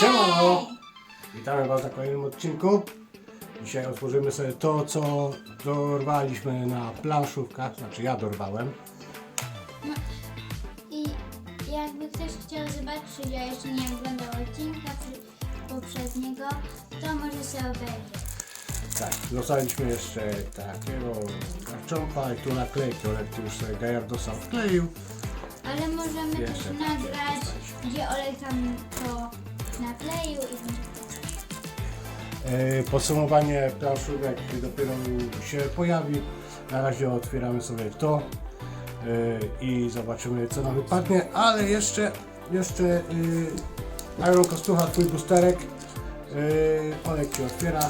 Siemano! Witamy Was na kolejnym odcinku. Dzisiaj otworzymy sobie to, co dorwaliśmy na planszówkach. Znaczy ja dorwałem. I jakby ktoś chciał zobaczyć, ja jeszcze nie oglądał odcinka poprzedniego, to może sobie obejrzeć. Tak, dostaliśmy jeszcze takiego karczonka i tu naklejki. Olek tu już sobie Gajardosa wkleił. Ale możemy Jeszcze też nagrać, gdzie Olek tam to nakleił i będzie E, Podsumowanie planszówek dopiero się pojawi. Na razie otwieramy sobie to e, i zobaczymy co nam wypadnie, ale jeszcze, jeszcze e, Iron Kostucha, twój busterek. E, Olek ci otwiera.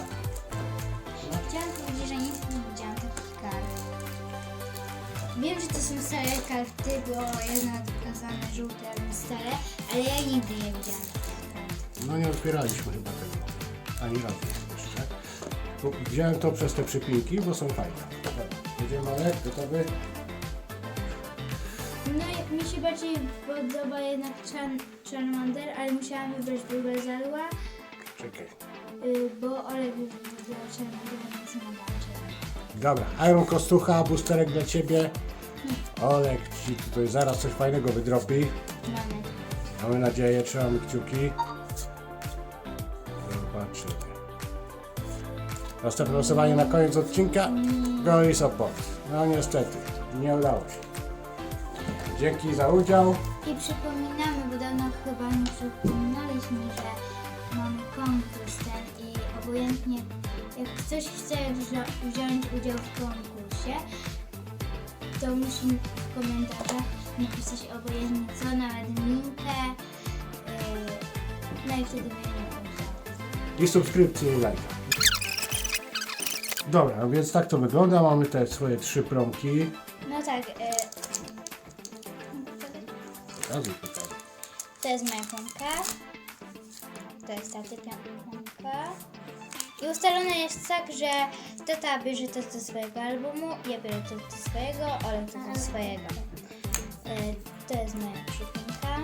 Chciałam powiedzieć, że nic nie widziałam takich kart. Wiem, że to są stare karty, bo jedna pokazane żółte, stare, ale ja nigdy nie widziałam. No nie otwieraliśmy chyba tego. Ani razu jeszcze. Bo Wziąłem to przez te przypinki, bo są fajne. Dobra, Jedziemy Olek, gotowy? No i mi się bardziej podoba jednak Charmander, ale musiałam wybrać Bulbazarła, Czekaj. y, bo Olek wybrał Charmandera, więc nie zobaczę. Dobra, Iron Kostucha, busterek dla Ciebie. Olek Ci tutaj zaraz coś fajnego wydrobi. Mamy. Mamy nadzieję, trzymamy kciuki. Następne losowanie na koniec odcinka. Go i support. No niestety, nie udało się. Dzięki za udział. I przypominamy, bo dawno chyba nie przypominaliśmy, że mamy konkurs ten i obojętnie jak ktoś chce wzią- wziąć udział w konkursie, to musi w komentarzach napisać obojętnie co, nawet minkę, yy, no i wtedy będziemy udział. I subskrypcję i lajka. Dobra, no więc tak to wygląda. Mamy te swoje trzy promki. No tak, yy, Pokazuj, pokazuj. to jest moja piątka, to jest taty piątka. I ustalone jest tak, że tata bierze to do swojego albumu, ja biorę to do swojego, ale to do swojego. E, to jest moja przypinka.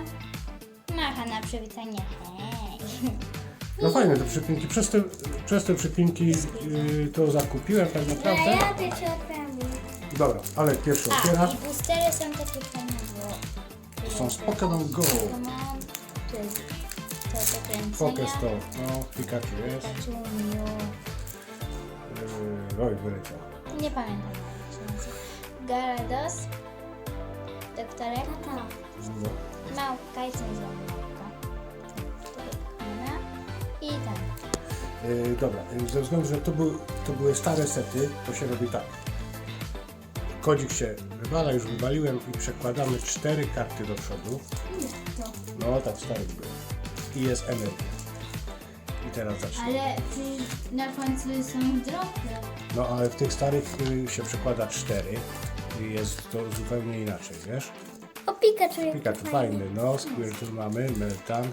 Macha na przywitanie. Hej. No fajne te przypinki. Przez te, przez te przypinki yy, to zakupiłem tak naprawdę. też się odprawię. Dobra, ale pierwszy A, otwierasz. i boostery są takie fajne, bo... To są z Pokémon Go. To jest to do kręcenia. Focus to, no, Pikachu jest. Pikachu, Mew. Yy, oj, wyleciał. Nie pamiętam jak się nazywa. Garados. Doktorek. No. Małpka i cenzurka. Yy, dobra, yy, ze względu, że to, był, to były stare sety, to się robi tak. Kodzik się wywala, już wywaliłem i przekładamy cztery karty do przodu. to. No, tak stary był. I jest energia. I teraz zacznę. Ale przecież na końcu są drobne. No, ale w tych starych y, się przekłada cztery i jest to zupełnie inaczej, wiesz? O Pikachu Pikachu fajny, no, Squirtle mamy, Meltan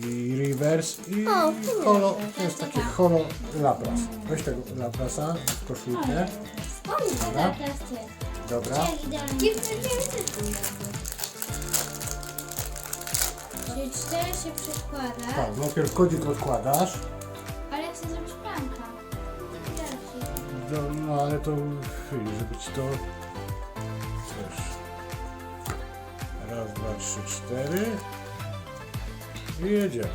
i Reverse i O, holo, to jest takie holo Lapras. Weź tego Laprasa w koszulkę, Dobra. Teraz ty. dobra. Jak idealnie. Czyli cztery się przekłada, Tak, najpierw kodzik odkładasz, ale chcę zrobić pranka. No, no ale to, żeby ci to, wiesz, raz, dwa, trzy, cztery i jedziemy.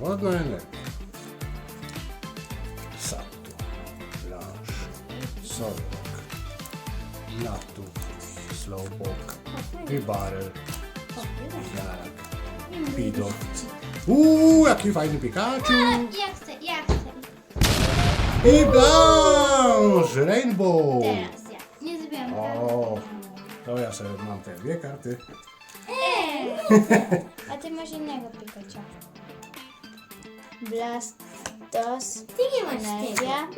Wodna energia. Satu, Blanche, Solok, Natu, Slowpoke i Barrel, Jarak, Pido. Uuu, jaki fajny Pikachu! Ja chcę, ja chcę. I Blanche, Rainbow! Teraz ja. Nie zrobiłam O, to ja sobie mam te dwie karty. A ty masz innego Pikachu. Blastos. Ty nie masz Energia.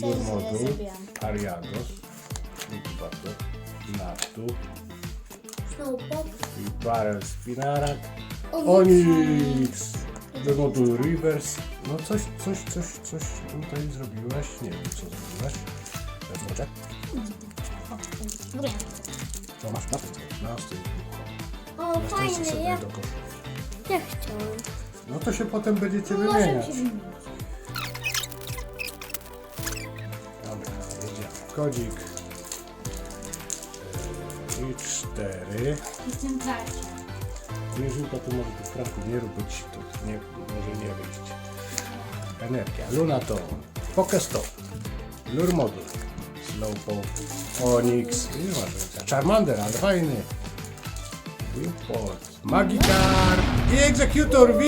Co ja Durmodu, zrobiłam? Ariados, Inkubator, Natu Snowpop. i Barrel Spinarak, Onix, Durmodu Reverse. No coś, coś, coś, coś tutaj zrobiłaś. Nie wiem co zrobiłaś. Może. Dobra. To masz na na. O, Następcy fajny, ja. Ja chciałem. No to się potem będziecie Możemy wymieniać. się wymienić. Dobra, jedziemy. Kodzik. I cztery. Jestem walczem. Jeżynko, tu może tych kratków nie ci to nie, może nie wyjść. Energia. Lunaton. Pokestop. Lure Modul. Slowpoke. Masz Charmander, ale fajny. Wimport. Magikarp. I Executor V.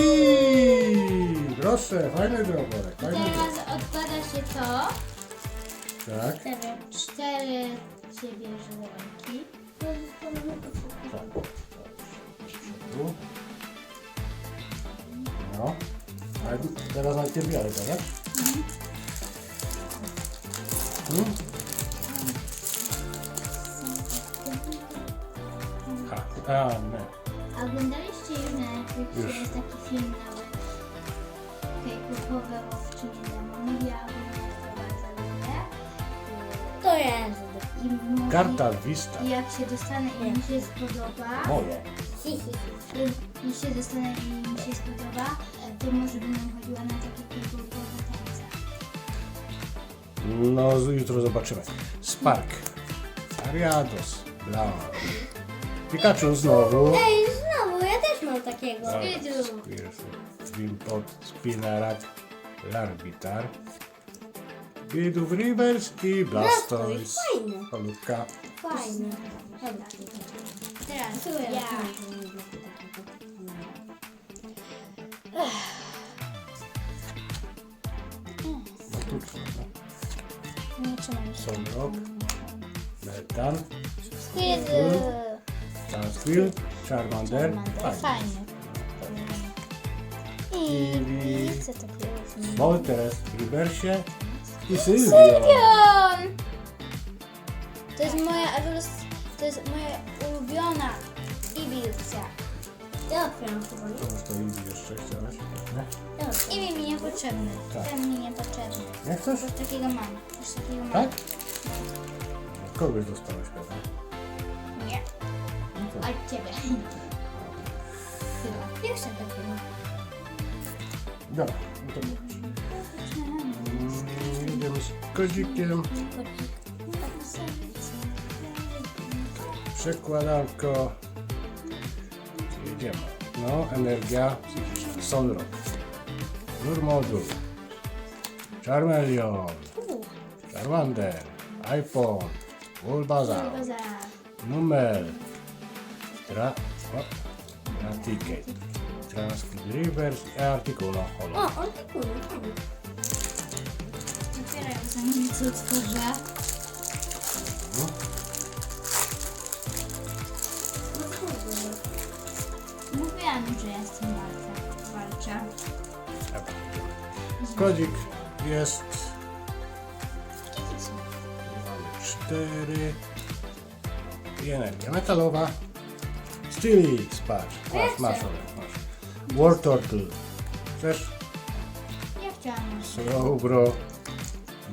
Proszę, fajny drobor. Teraz odkłada się to. Tak. Cztery, cztery ręki. Tak. Tu. No. A teraz najpierw biorę, tak? Hmm? Ha, a, oglądaliście już na Netflixie Już. jest taki film nawet K-popowe łowczynie demonów, ja oglądałem to bardzo lubię. To jest. I mówi- Karta Vista. I jak się dostanę i mi się spodoba, Moje. Hi, hi, hi. i mi się dostanę i mi się spodoba, to może będę chodziła na takie K-popowe tańce. No, z- jutro zobaczymy. Spark. Ariados. Blanche. Pikachu znowu. Ej, znowu, ja też mam takiego. Wimpot, Spinarak, Larbitar. Bidów Rivers i Blastoise. Fajny. Palutka. Fajny. Dobra. Teraz Tu ja. No tu trzeba. Nie trzymam się. Solrock. Metan. Squid. Chansquill. Charmander. Fajny. Fajny. I I- chcę takiego. Moltres w Riversie. I. Sylwion! To jest moja ewolus- to jest moja ulubiona Evolucja. Ja otwieram chyba? To masz to Eevee jeszcze chciałeś? Nie? Ja otwieram. I mi niepotrzebny. Tak. Ten mi niepotrzebny. Nie chcesz? Już takiego mam. Już takiego mam. Tak? Kogoś dostałeś pewnie. No Od ciebie. Chyba. Jeszcze takiego. Dobra, no to pokaż. Mm, Jedziemy z kodzikiem. Przekładanko. Jedziemy. No, energia psychiczna. Solrock. Nurmodul. Charmeleon. Charmander. iPhone. Bulbasaur. Chyba za... Numel. Tra... Transkid Rivers i Articuno O, on tak bo zanim co otworzę. No. Mówiłam, że jestem walcza. Walcza. Kodzik jest. Cztery. I energia metalowa. Steelix, patrz. Masz, masz, masz. War Turtle. Chcesz? Ja chciałam. Slowbro.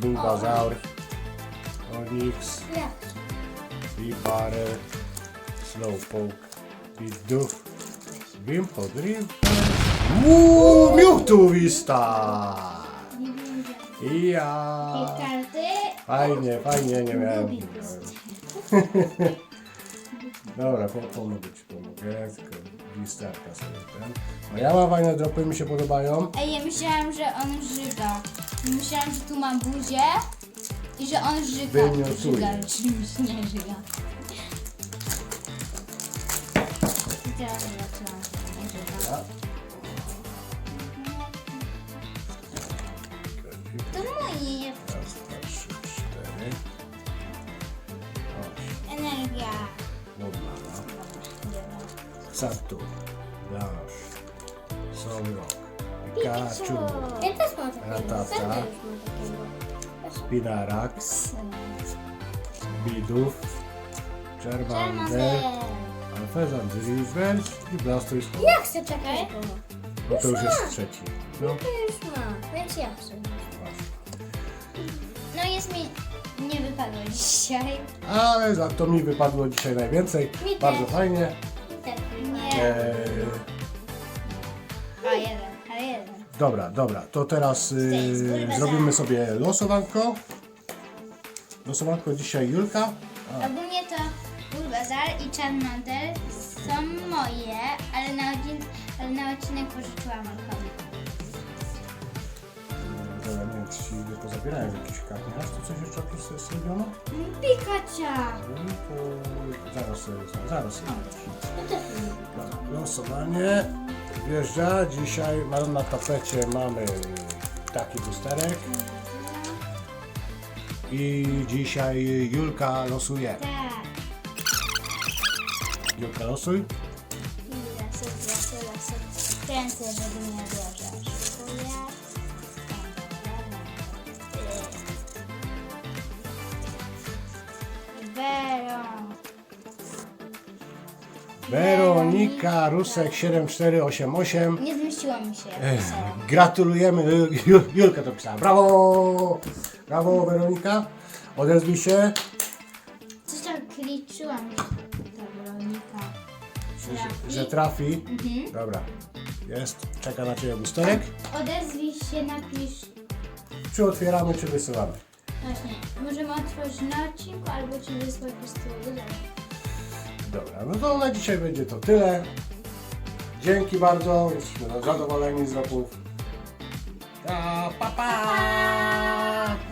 Bulbasaur. Onyx. Ja. Bibarel. Slowpoke. Bidoof. Wimpod River. Muuu, Mewtwo Vista! Nie wiem, ja. I karty. Fajnie, fajnie, nie miałem. Dobra, po, pomogę ci, pomogę, tylko listarka sobie ten. No ja mam fajne dropy, mi się podobają. Ej, ja myślałam, że on żyga. Myślałam, że tu mam buzię i że on żyga. Wyniosuje. Żyga, czymś nie żyga. I teraz zobaczyłam, że nie żyga. Ja. To moje Raz, dwa, Saturn, Blanche, Solrock, Pikachu, Ja też mam takiego. Ratata. Mam takiego. Bidoof, Charmander, Charmander. Alfezan Rivers i Blastoise. Ja chcę takiego. No to już jest trzeci. No, To już ma, więc ja chcę. No jest mi... Nie wypadło dzisiaj. ale za to mi wypadło dzisiaj najwięcej. Mi Bardzo też. fajnie. Tak. Nie. Eee, Dobra, dobra, to teraz y, bulwazar. zrobimy sobie losowanko. Losowanko dzisiaj Julka. A, Ogólnie to Bulbazar i Charmander są moje, ale na, ale na odcinek pożyczyłam czy ci nie pozabierałem jakichś kart. Nie masz tu coś jeszcze opis zrobiono? Pikacia! No to zaraz sobie, zaraz sobie. Ja też mam. Dobra, Losowanie wjeżdża. Dzisiaj mam na tapecie mamy taki busterek. I dzisiaj Julka losuje. Tak. Julka losuj. I lasy. Kręcę, żeby nie że Weron. Weronika Rusek 7488. Nie zmieściło mi się. Ech. Gratulujemy. Ju- Ju- Julka to pisała. Brawo! Brawo Weronika. Odezwij się. Coś tam kliczyłam. Ta Weronika. Że, że trafi. Mhm. Dobra. Jest. Czeka na Ciebie busterek. Odezwij się, napisz. Czy otwieramy, czy wysyłamy? Właśnie, możemy otworzyć na odcinku albo ci wysłać po prostu. Dobra, no to na dzisiaj będzie to tyle. Dzięki bardzo. Jesteśmy zadowoleni z ropów. Pa, pa, pa.